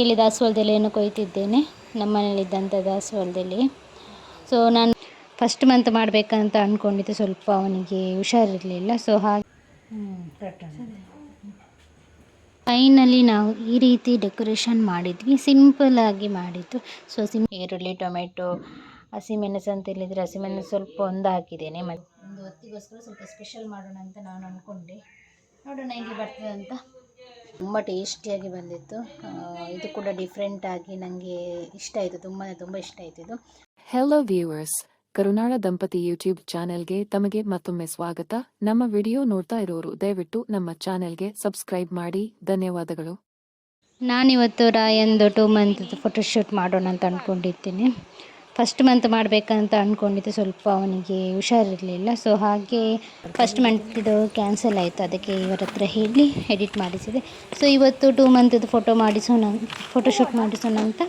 ಇಲ್ಲಿ ದಾಸವಾಳದೆಲೆಯನ್ನು ಕೊಯ್ತಿದ್ದೇನೆ? ನಮ್ಮ ಮನೇಲಿದ್ದಂಥ ದಾಸವಾಳದೆಲೆ ಸೊ ನಾನು ಫಸ್ಟ್ ಮಂತ್ ಮಾಡಬೇಕಂತ ಅಂದ್ಕೊಂಡಿದ್ದು ಸ್ವಲ್ಪ ಅವನಿಗೆ ಹುಷಾರಿರಲಿಲ್ಲ. ಸೊ ಹಾಗೆ ಫೈನಲಿ ನಾವು ಈ ರೀತಿ ಡೆಕೋರೇಷನ್ ಮಾಡಿದ್ವಿ. ಸಿಂಪಲ್ ಆಗಿ ಮಾಡಿದ್ದು. ಸೊ ಸಿಂ ಈರುಳ್ಳಿ, ಟೊಮೆಟೊ, ಹಸಿಮೆಣಸು ಅಂತ ಹೇಳಿದರೆ ಹಸಿಮೆಣಸು ಸ್ವಲ್ಪ ಒಂದು ಹಾಕಿದ್ದೇನೆ. ಮತ್ತು ಒಂದು ಹೊತ್ತಿಗೋಸ್ಕರ ಸ್ವಲ್ಪ ಸ್ಪೆಷಲ್ ಮಾಡೋಣ ಅಂತ ನಾನು ಅಂದ್ಕೊಂಡೆ ನೋಡೋಣ ಹೇಗೆ ಬರ್ತದೆ ಅಂತ ತುಂಬ ಟೇಸ್ಟಿಯಾಗಿ ಬಂದಿತ್ತು. ಇದು ಕೂಡ ಡಿಫ್ರೆಂಟಾಗಿ ನನಗೆ ಇಷ್ಟ ಆಯಿತು. ತುಂಬಾ ತುಂಬ ಇಷ್ಟ ಆಯಿತು ಇದು. ಹೆಲೋ ವ್ಯೂವರ್ಸ್ ಕರುನಾಳ ದಂಪತಿ ಯೂಟ್ಯೂಬ್ ಚಾನೆಲ್ಗೆ ತಮಗೆ ಮತ್ತೊಮ್ಮೆ ಸ್ವಾಗತ. ನಮ್ಮ ವಿಡಿಯೋ ನೋಡ್ತಾ ಇರೋರು ದಯವಿಟ್ಟು ನಮ್ಮ ಚಾನೆಲ್ಗೆ ಸಬ್ಸ್ಕ್ರೈಬ್ ಮಾಡಿ. ಧನ್ಯವಾದಗಳು. ನಾನಿವತ್ತು ರಾಯಂದು ಟೂ ಮಂತ್ ಫೋಟೋಶೂಟ್ ಮಾಡೋಣ ಅಂತ ಅಂದ್ಕೊಂಡಿದ್ದೀನಿ ಫಸ್ಟ್ ಮಂತ್ ಮಾಡಬೇಕಂತ ಅಂದ್ಕೊಂಡಿದ್ದೆ ಸ್ವಲ್ಪ ಅವನಿಗೆ ಹುಷಾರಿರಲಿಲ್ಲ. ಸೊ ಹಾಗೆ ಫಸ್ಟ್ ಮಂತಿದು ಕ್ಯಾನ್ಸಲ್ ಆಯಿತು. ಅದಕ್ಕೆ ಇವರ ಹತ್ರ ಹೇಳಿ ಎಡಿಟ್ ಮಾಡಿಸಿದೆ. ಸೊ ಇವತ್ತು ಟೂ ಮಂತದ್ದು ಫೋಟೋ ಮಾಡಿಸೋಣ ಫೋಟೋಶೂಟ್ ಮಾಡಿಸೋಣ ಅಂತ.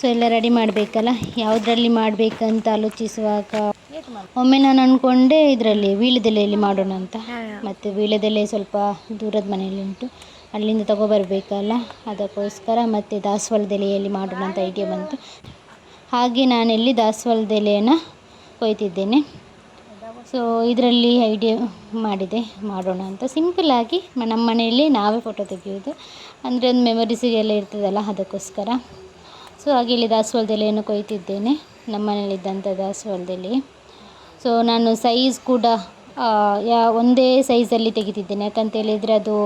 ಸೊ ಎಲ್ಲ ರೆಡಿ ಮಾಡಬೇಕಲ್ಲ? ಯಾವುದರಲ್ಲಿ ಮಾಡಬೇಕಂತ ಆಲೋಚಿಸುವಾಗ ಒಮ್ಮೆ ನಾನು ಅಂದ್ಕೊಂಡೆ ಇದರಲ್ಲಿ ವೀಳ್ಯದೆಲೆಯಲ್ಲಿ ಮಾಡೋಣ ಅಂತ. ಮತ್ತು ವೀಳ್ಯದೆಲೆ ಸ್ವಲ್ಪ ದೂರದ ಮನೆಯಲ್ಲಿ ಉಂಟು. ಅಲ್ಲಿಂದ ತಗೋಬರ್ಬೇಕಲ್ಲ ಅದಕ್ಕೋಸ್ಕರ ಮತ್ತು ದಾಸವಾಳದೆಲೆಯಲ್ಲಿ ಮಾಡೋಣ ಅಂತ ಐಡಿಯಾ ಬಂತು. ಹಾಗೆ ನಾನಿಲ್ಲಿ ದಾಸವಾಳದೆಲೆಯನ್ನು ಕೊಯ್ತಿದ್ದೇನೆ. ಸೊ ಇದರಲ್ಲಿ ಐಡಿಯಾ ಮಾಡಿದೆ, ಮಾಡೋಣ ಅಂತ. ಸಿಂಪಲ್ಲಾಗಿ ನಮ್ಮ ಮನೆಯಲ್ಲಿ ನಾವೇ ಫೋಟೋ ತೆಗೆಯೋದು ಅಂದರೆ ಒಂದು ಮೆಮೊರೀಸಿಗೆಲ್ಲ ಇರ್ತದಲ್ಲ, ಅದಕ್ಕೋಸ್ಕರ. ಸೊ ಹಾಗೆ ಇಲ್ಲಿ ದಾಸವಾಳದೆಲೆಯನ್ನು ಕೊಯ್ತಿದ್ದೇನೆ, ನಮ್ಮ ಮನೇಲಿದ್ದಂಥ ದಾಸವಾಳದೆಲೆ ಸೊ ನಾನು ಸೈಜ್ ಕೂಡ ಯಾ, ಒಂದೇ ಸೈಜಲ್ಲಿ ತೆಗಿತಿದ್ದೇನೆ ಯಾಕಂತ ಹೇಳಿದರೆ ಅದು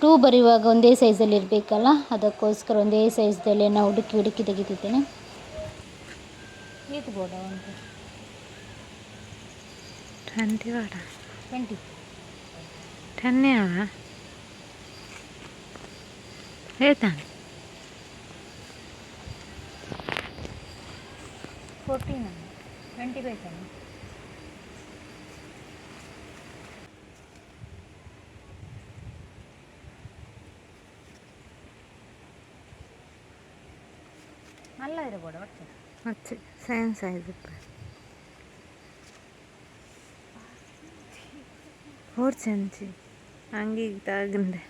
ಟೂ ಬರೆಯುವಾಗ ಒಂದೇ ಸೈಜಲ್ಲಿ ಇರಬೇಕಲ್ಲ, ಅದಕ್ಕೋಸ್ಕರ ಒಂದೇ ಸೈಜ್ದೆಲೆನ ಹುಡುಕಿ ಹುಡುಕಿ ತೆಗಿತಿದ್ದೇನೆ ఏది కూడా ఉంది ట్వంటీ వాడా ట్వంటీ టెన్ అవా ఏదా ఫోర్టీన్ అన్న ట్వంటీ ఫైవ్ అన్న നല്ല ഒരു കൂടെ കുറച്ച് കുറച്ച് Sen saydık. ഓർച്ചി ಹಂಗೆ ಇದ್ದಾಗಂದೆ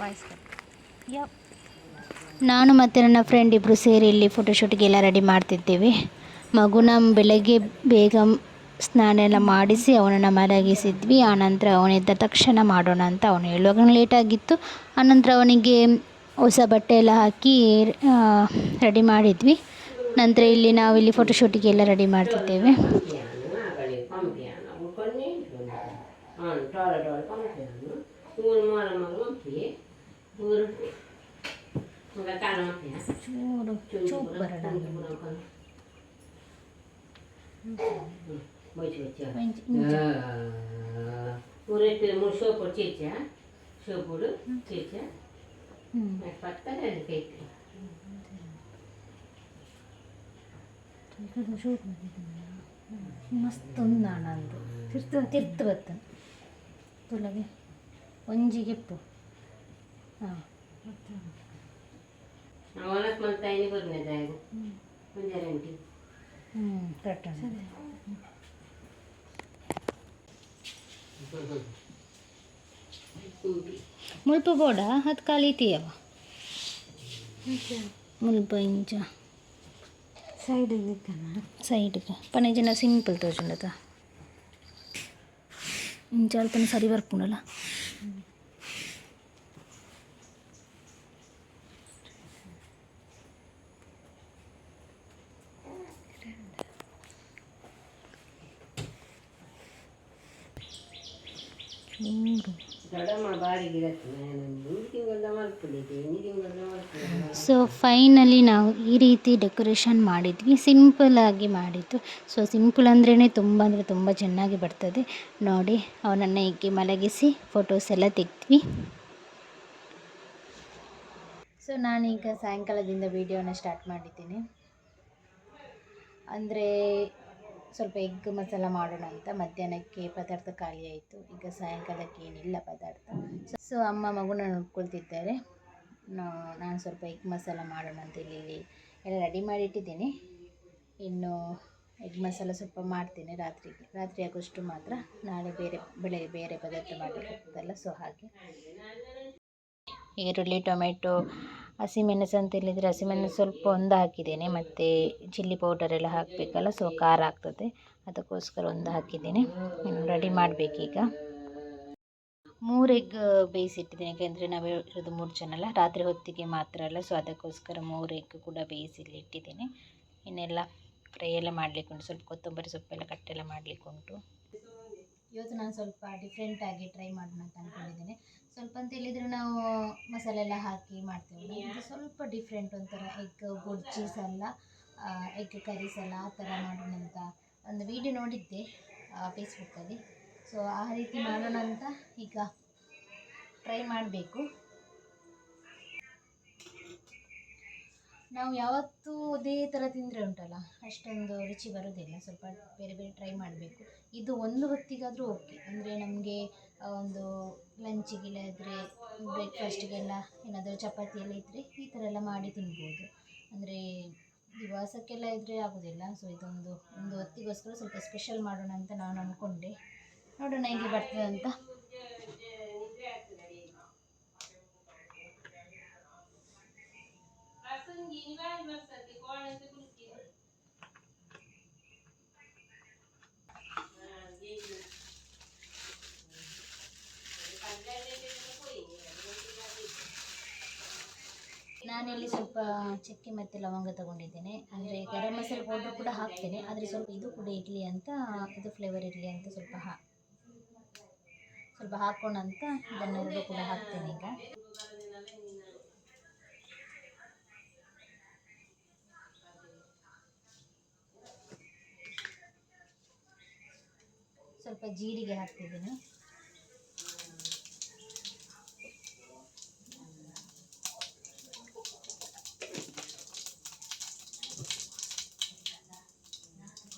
ವಯಸ್ಕ ನಾನು ಮತ್ತು ನನ್ನ ಫ್ರೆಂಡ್ ಇಬ್ಬರು ಸೇರಿ ಇಲ್ಲಿ ಫೋಟೋಶೂಟ್ಗೆಲ್ಲ ರೆಡಿ ಮಾಡ್ತಿದ್ದೇವೆ. ಮಗುನ ಬೆಳಗ್ಗೆ ಬೇಗ ಸ್ನಾನ ಎಲ್ಲ ಮಾಡಿಸಿ ಅವನನ್ನು ಮಲಗಿಸಿದ್ವಿ. ಆನಂತರ ಅವನಿದ್ದ ತಕ್ಷಣ ಮಾಡೋಣ ಅಂತ ಅವನು ಹೇಳುವಾಗ ಲೇಟಾಗಿತ್ತು ಆನಂತರ ಅವನಿಗೆ ಹೊಸ ಬಟ್ಟೆ ಎಲ್ಲ ಹಾಕಿ ರೆಡಿ ಮಾಡಿದ್ವಿ. ನಂತರ ಇಲ್ಲಿ ನಾವು ಇಲ್ಲಿ ಫೋಟೋಶೂಟಿಗೆಲ್ಲ ರೆಡಿ ಮಾಡ್ತಿದ್ದೇವೆ. ಆಗಲಿ ಪಂಪಿಯಾನ ಉಳ್ಕೊಂಡು ಹಾಂ ಟೋಳ ಟೋಳ ಪಂಪಿಯಾನ ಊರು ಮೊರ ಮೊರ ಮಪ್ಪಿ ಊರು ಮಗ ಕಾಲ ಮಪ್ಪಿಯ ಚೂರು ಚೂಪ್ ಬರೋಣ ಬಚ್ಚಿ ಬಚ್ಚಿ ವೆಂಚ್- ಊರೆಟ್ಟು ಮೂರು ಸೋಪು ಚೀಚ ಸೋಪುಡು ಚೀಚ ಹ್ಮ್. ಪತ್ತಾರೆ ಅದು ಕೈತಿ ಮಸ್ತ್ ಉಂದಾಣ ಅಂದು ತಿರ್ತು ತಿರ್ತು ಬತ್ತು ತುಲಗೆ ಒಂಜಿಗೆಪ್ಪು ಹಾಂ ಅವನಕ್ಕೆ ಮತ್ತೆ ಮುಲ್ಪ ಬೋಡ ಅದು ಕಲಿತೀಯವ ಮುಲ್ಪ ಇಂಚ. ಸೈಡಿಗೆ ಸೈಡಿಗೆ ಪನೇಜನ ಸಿಂಪಲ್ ತೋಚುಂಡದ ಇಂಚ ಅಲ್ಪನ ಸರಿ ಬರ್ಪುಂಡಲ್ಲ ಸೊ ಫೈನಲಿ ನಾವು ಈ ರೀತಿ ಡೆಕೋರೇಷನ್ ಮಾಡಿದ್ವಿ. ಸಿಂಪಲ್ ಆಗಿ ಮಾಡಿದ್ದು. ಸೊ ಸಿಂಪಲ್ ಅಂದ್ರೇ ತುಂಬ ಅಂದರೆ ತುಂಬ ಚೆನ್ನಾಗಿ ಬರ್ತದೆ. ನೋಡಿ ಅವನನ್ನು ಹೀಗೆ ಮಲಗಿಸಿ ಫೋಟೋಸ್ ಎಲ್ಲ ತೆಗ್ದ್ವಿ. ಸೊ ನಾನೀಗ ಸಾಯಂಕಾಲದಿಂದ ವೀಡಿಯೋನ ಸ್ಟಾರ್ಟ್ ಮಾಡಿದ್ದೀನಿ. ಅಂದರೆ ಸ್ವಲ್ಪ ಎಗ್ ಮಸಾಲ ಮಾಡೋಣ ಅಂತ ಮಧ್ಯಾಹ್ನಕ್ಕೆ ಪದಾರ್ಥ ಖಾಲಿ ಆಯಿತು. ಈಗ ಸಾಯಂಕಾಲಕ್ಕೆ ಏನಿಲ್ಲ ಪದಾರ್ಥ. ಸೊ ಅಮ್ಮ ಮಗುನ ನೋಡ್ಕೊಳ್ತಿದ್ದಾರೆ. ನಾನು ಸ್ವಲ್ಪ ಎಗ್ ಮಸಾಲ ಮಾಡೋಣ ಅಂತ ಇಲ್ಲಿ ಎಲ್ಲ ರೆಡಿ ಮಾಡಿ ಇಟ್ಟಿದ್ದೀನಿ ಇನ್ನು ಎಗ್ ಮಸಾಲ ಸ್ವಲ್ಪ ಮಾಡ್ತೀನಿ ರಾತ್ರಿಗೆ. ರಾತ್ರಿ ಆಗೋಷ್ಟು ಮಾತ್ರ ನಾಳೆ ಬೇರೆ ಬೆಳಗ್ಗೆ ಬೇರೆ ಪದಾರ್ಥ ಮಾಡಬೇಕಾಗ್ತದಲ್ಲ ಸೊ ಹಾಗೆ. ಈರುಳ್ಳಿ, ಟೊಮೆಟೊ ಹಸಿಮೆಣಸು ಅಂತ ಹೇಳಿದರೆ ಹಸಿಮೆಣಸು ಸ್ವಲ್ಪ ಒಂದು ಹಾಕಿದ್ದೇನೆ, ಮತ್ತು ಚಿಲ್ಲಿ ಪೌಡರ್ ಎಲ್ಲ ಹಾಕಬೇಕಲ್ಲ ಸೊ ಖಾರ ಆಗ್ತದೆ. ಅದಕ್ಕೋಸ್ಕರ ಒಂದು ಹಾಕಿದ್ದೇನೆ. ಇನ್ನು ರೆಡಿ ಮಾಡಬೇಕೀಗ. ಮೂರು ಎಗ್ ಬೇಯಿಸಿಟ್ಟಿದ್ದೀನಿ ಯಾಕೆಂದರೆ ನಾವು ಇರೋದು ಮೂರು ಜನ ಅಲ್ಲ, ರಾತ್ರಿ ಹೊತ್ತಿಗೆ ಮಾತ್ರ ಅಲ್ಲ ಸೊ ಅದಕ್ಕೋಸ್ಕರ ಮೂರು ಎಗ್ ಕೂಡ ಬೇಯಿಸಿ ಇಟ್ಟಿದ್ದೇನೆ. ಇನ್ನೆಲ್ಲ ಫ್ರೈ ಎಲ್ಲ ಮಾಡಲಿಕ್ಕುಂಟು, ಸ್ವಲ್ಪ ಕೊತ್ತಂಬರಿ ಸೊಪ್ಪೆಲ್ಲ, ಕಟ್ಟೆಲ್ಲ ಮಾಡಲಿಕ್ಕೆ ಉಂಟು ಇವತ್ತು ನಾನು ಸ್ವಲ್ಪ ಡಿಫ್ರೆಂಟಾಗಿ ಟ್ರೈ ಮಾಡೋಣ ಅಂತ ಅಂದ್ಕೊಂಡಿದ್ದೇನೆ ಸ್ವಲ್ಪ ಅಂತ ಹೇಳಿದ್ರೆ ನಾವು ಮಸಾಲೆ ಎಲ್ಲ ಹಾಕಿ ಮಾಡ್ತೇವೆ. ಇದು ಸ್ವಲ್ಪ ಡಿಫ್ರೆಂಟ್ ಒಂಥರ ಎಗ್ ಬುರ್ಜೀಸ್ ಸಲ ಎಗ್ ಕರಿ ಸಲ ಆ ಥರ ಮಾಡೋಣ ಅಂತ ಒಂದು ವಿಡಿಯೋ ನೋಡಿದ್ದೆ ಫೇಸ್ಬುಕ್ಕಲ್ಲಿ ಸೊ ಆ ರೀತಿ ಮಾಡೋಣ ಅಂತ ಈಗ ಟ್ರೈ ಮಾಡಬೇಕು. ನಾವು ಯಾವತ್ತೂ ಅದೇ ಥರ ತಿಂದರೆ ಉಂಟಲ್ಲ, ಅಷ್ಟೊಂದು ರುಚಿ ಬರೋದಿಲ್ಲ ಸ್ವಲ್ಪ ಬೇರೆ ಬೇರೆ ಟ್ರೈ ಮಾಡಬೇಕು. ಇದು ಒಂದು ಹೊತ್ತಿಗಾದರೂ ಓಕೆ ಅಂದರೆ ನಮಗೆ ಒಂದು ಲಂಚಿಗೆಲ್ಲ ಇದ್ದರೆ ಬ್ರೇಕ್ಫಾಸ್ಟಿಗೆಲ್ಲ ಏನಾದರೂ ಚಪಾತಿ ಎಲ್ಲ ಇದ್ದರೆ ಈ ಥರ ಎಲ್ಲ ಮಾಡಿ ತಿನ್ಬೋದು. ಅಂದರೆ ದಿವಸಕ್ಕೆಲ್ಲ ಇದ್ದರೆ ಆಗೋದಿಲ್ಲ. ಸೊ ಇದೊಂದು, ಒಂದು ಹೊತ್ತಿಗೋಸ್ಕರ ಸ್ವಲ್ಪ ಸ್ಪೆಷಲ್ ಮಾಡೋಣ ಅಂತ ನಾನು ಅಂದ್ಕೊಂಡೆ ನೋಡೋಣ, ಹೆಂಗೆ ಬರ್ತದೆ ಅಂತ ನಾನಿಲ್ಲಿ ಸ್ವಲ್ಪ ಚಕ್ಕೆ ಮತ್ತು ಲವಂಗ ತಗೊಂಡಿದ್ದೇನೆ. ಅಂದರೆ ಗರಂ ಮಸಾಲೆ ಪೌಡರ್ ಕೂಡ ಹಾಕ್ತೇನೆ. ಆದರೆ ಸ್ವಲ್ಪ ಇದು ಕೂಡ ಇರಲಿ ಅಂತ, ಇದು ಫ್ಲೇವರ್ ಇರಲಿ ಅಂತ ಸ್ವಲ್ಪ ಹಾ, ಸ್ವಲ್ಪ ಹಾಕೋಣ ಅಂತ ಕೂಡ ಹಾಕ್ತೇನೆ ಈಗ ಸ್ವಲ್ಪ ಜೀರಿಗೆ ಹಾಕ್ತಿದ್ದೀನಿ.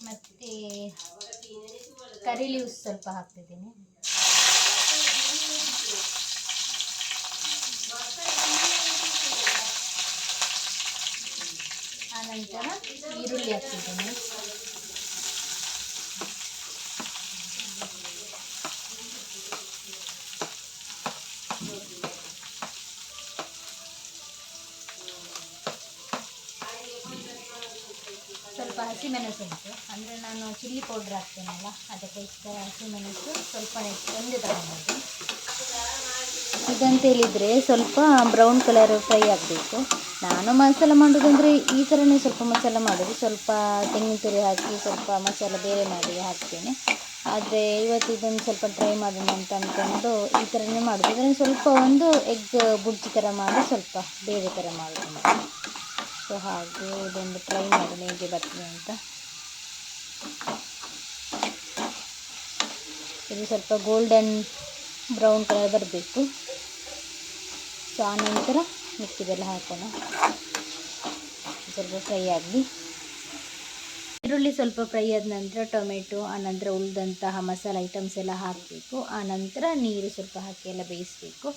ಮತ್ತು ಕರಿ ಲೀವ್ಸ್ ಸ್ವಲ್ಪ ಹಾಕ್ತಿದ್ದೀನಿ. ಆನಂತರ ಈರುಳ್ಳಿ ಹಾಕ್ತಿದ್ದೀನಿ. ಸ್ವಲ್ಪ ಹಸಿಮೆಣಸು ಉಂಟು. ಅಂದರೆ ನಾನು ಚಿಲ್ಲಿ ಪೌಡ್ರ್ ಹಾಕ್ತೇನಲ್ಲ ಅದಕ್ಕೋಸ್ಕರ ಹಸಿಮೆಣಸು ಸ್ವಲ್ಪ ಒಂದೇ ತಗೊಂಡದ್ದು. ಇದಂತ ಹೇಳಿದರೆ ಸ್ವಲ್ಪ ಬ್ರೌನ್ ಕಲರ್ ಫ್ರೈ ಆಗಬೇಕು. ನಾನು ಮಸಾಲ ಮಾಡೋದಂದರೆ ಈ ಥರನೇ ಸ್ವಲ್ಪ ಮಸಾಲ ಮಾಡೋದು. ಸ್ವಲ್ಪ ತೆಂಗಿನ ತುರಿ ಹಾಕಿ ಸ್ವಲ್ಪ ಮಸಾಲ ಬೇರೆ ಮಾಡಿ ಹಾಕ್ತೇನೆ. ಆದರೆ ಇವತ್ತು ಇದನ್ನು ಸ್ವಲ್ಪ ಟ್ರೈ ಮಾಡೋಣ ಅಂತ ಅಂದ್ಕೊಂಡು ಈ ಥರನೇ ಮಾಡೋದು. ಇದನ್ನು ಸ್ವಲ್ಪ ಒಂದು ಎಗ್ ಬುಡ್ಜಿ ಥರ ಮಾಡಿ ಸ್ವಲ್ಪ ಬೇರೆ ಥರ ಮಾಡೋದು ಸೊ, ಹಾಗೆ ಇದೊಂದು ಟ್ರೈ ಮಾಡೋಣ ಹೇಗೆ ಬರ್ತದೆ ಅಂತ. ಇದು ಸ್ವಲ್ಪ ಗೋಲ್ಡನ್ ಬ್ರೌನ್ ಕಲರ್ ಬರಬೇಕು. ಸೊ ಆನಂತರ ಮಿಕ್ಕಿದೆಲ್ಲ ಹಾಕೋಣ. ಸ್ವಲ್ಪ ಫ್ರೈ ಆಗಲಿ. ಈರುಳ್ಳಿ ಸ್ವಲ್ಪ ಫ್ರೈ ಆದ ನಂತರ ಟೊಮೆಟೊ ಆನಂತರ ಉಳಿದಂತಹ ಮಸಾಲೆ ಐಟಮ್ಸ್ ಎಲ್ಲ ಹಾಕಬೇಕು. ಆನಂತರ ನೀರು ಸ್ವಲ್ಪ ಹಾಕಿ ಎಲ್ಲ ಬೇಯಿಸಬೇಕು.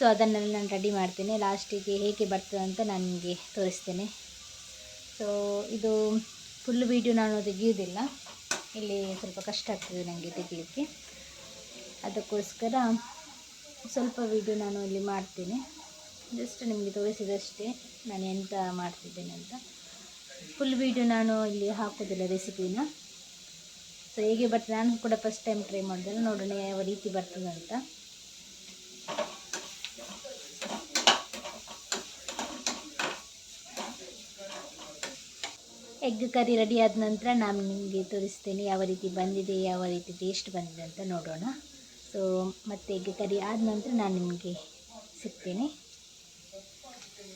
ಸೊ ಅದನ್ನೆಲ್ಲ ನಾನು ರೆಡಿ ಮಾಡ್ತೇನೆ. ಲಾಸ್ಟಿಗೆ ಹೇಗೆ ಬರ್ತದೆ ಅಂತ ನಾನು ತೋರಿಸ್ತೇನೆ. ಸೊ ಇದು ಫುಲ್ ವೀಡಿಯೋ ನಾನು ತೆಗೆಯೋದಿಲ್ಲ ಇಲ್ಲಿ ಸ್ವಲ್ಪ ಕಷ್ಟ ಆಗ್ತದೆ ನನಗೆ ತೆಗಿಲಿಕ್ಕೆ. ಅದಕ್ಕೋಸ್ಕರ ಸ್ವಲ್ಪ ವೀಡಿಯೋ ನಾನು ಇಲ್ಲಿ ಮಾಡ್ತೇನೆ. ಜಸ್ಟ್ ನಿಮಗೆ ತೋರಿಸಿದಷ್ಟೇ ನಾನು ಎಂತ ಮಾಡ್ತಿದ್ದೇನೆ ಅಂತ. ಫುಲ್ ವೀಡಿಯೋ ನಾನು ಇಲ್ಲಿ ಹಾಕೋದಿಲ್ಲ ರೆಸಿಪಿನ ಸೊ ಹೇಗೆ ಬರ್ತದೆ? ನಾನು ಕೂಡ ಫಸ್ಟ್ ಟೈಮ್ ಟ್ರೈ ಮಾಡಿದೆ. ನೋಡೋಣ ಯಾವ ರೀತಿ ಬರ್ತದೆ ಅಂತ. ಎಗ್ ಕರಿ ರೆಡಿ ಆದ ನಂತರ ನಾನು ನಿಮಗೆ ತೋರಿಸ್ತೇನೆ ಯಾವ ರೀತಿ ಬಂದಿದೆ, ಯಾವ ರೀತಿ ಟೇಸ್ಟ್ ಬಂದಿದೆ ಅಂತ ನೋಡೋಣ. ಸೊ ಮತ್ತು ಎಗ್ ಕರಿ ಆದ ನಂತರ ನಾನು ನಿಮಗೆ ಸಿಗ್ತೀನಿ.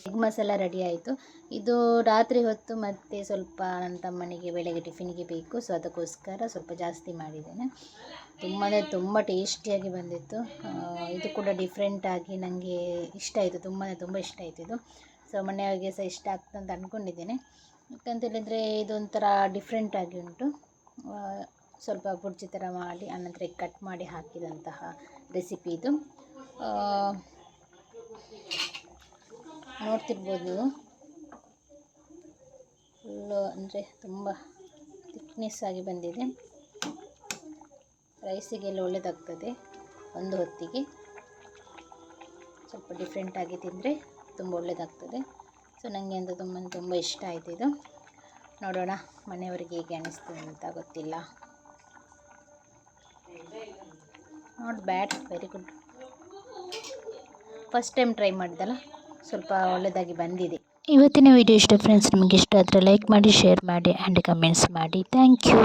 ಎಗ್ ಮಸಾಲ ರೆಡಿ ಆಯಿತು. ಇದು ರಾತ್ರಿ ಹೊತ್ತು ಮತ್ತು ಸ್ವಲ್ಪ ನನ್ನ ತಮ್ಮನಿಗೆ ಬೆಳಗ್ಗೆ ಟಿಫಿನಿಗೆ ಬೇಕು ಸೊ ಅದಕ್ಕೋಸ್ಕರ ಸ್ವಲ್ಪ ಜಾಸ್ತಿ ಮಾಡಿದ್ದೇನೆ. ತುಂಬಾ ತುಂಬ ಟೇಸ್ಟಿಯಾಗಿ ಬಂದಿತ್ತು. ಇದು ಕೂಡ ಡಿಫ್ರೆಂಟಾಗಿ ನನಗೆ ಇಷ್ಟ ಆಯಿತು. ತುಂಬಾ ತುಂಬ ಇಷ್ಟ ಆಯಿತು ಇದು. ಸೊ ಮನೆಯವರಿಗೆ ಸಹ ಇಷ್ಟ ಆಗ್ತದೆ ಅಂತ ಅಂದ್ಕೊಂಡಿದ್ದೇನೆ ಯಾಕಂತ ಹೇಳಿದರೆ ಇದೊಂಥರ ಡಿಫ್ರೆಂಟಾಗಿ ಉಂಟು. ಸ್ವಲ್ಪ ಬುರ್ಜಿ ಥರ ಮಾಡಿ, ಆನಂತರ ಕಟ್ ಮಾಡಿ ಹಾಕಿದಂತಹ ರೆಸಿಪಿ ಇದು. ನೋಡ್ತಿರ್ಬೋದು. ಫುಲ್ಲು ಅಂದರೆ ತುಂಬ ಥಿಕ್ನೆಸ್ ಆಗಿ ಬಂದಿದೆ. ರೈಸಿಗೆಲ್ಲ ಒಳ್ಳೆಯದಾಗ್ತದೆ ಒಂದು ಹೊತ್ತಿಗೆ. ಸ್ವಲ್ಪ ಡಿಫ್ರೆಂಟಾಗಿ ತಿಂದರೆ ತುಂಬ ಒಳ್ಳೆಯದಾಗ್ತದೆ ಸೊ ನನಗೆ ಅಂತ ತುಂಬ ತುಂಬ ಇಷ್ಟ ಆಯಿತು ಇದು. ನೋಡೋಣ ಮನೆಯವರಿಗೆ ಹೇಗೆ ಅನ್ನಿಸ್ತು ಅಂತ ಗೊತ್ತಿಲ್ಲ. Not bad very good first time try ಮಾಡಿದಲ್ಲ ಸ್ವಲ್ಪ ಒಳ್ಳೆಯದಾಗಿ ಬಂದಿದೆ. ಇವತ್ತಿನ ವಿಡಿಯೋ ಇಷ್ಟ ಫ್ರೆಂಡ್ಸ್ ನಿಮಗೆ ಇಷ್ಟ ಆದರೆ ಲೈಕ್ ಮಾಡಿ ಶೇರ್ ಮಾಡಿ ಆ್ಯಂಡ್ ಕಮೆಂಟ್ಸ್ ಮಾಡಿ. Thank you